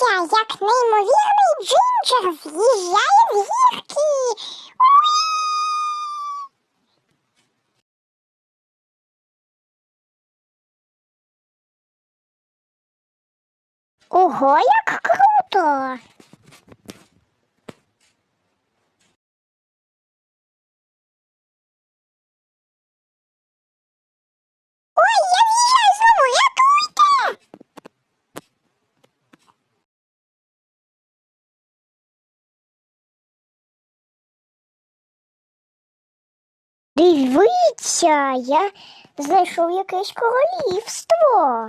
Дивіться, як неймовірний Джинджер з'їжджає в гірки. Ого, як круто! Дивіться, я знайшов якесь королівство.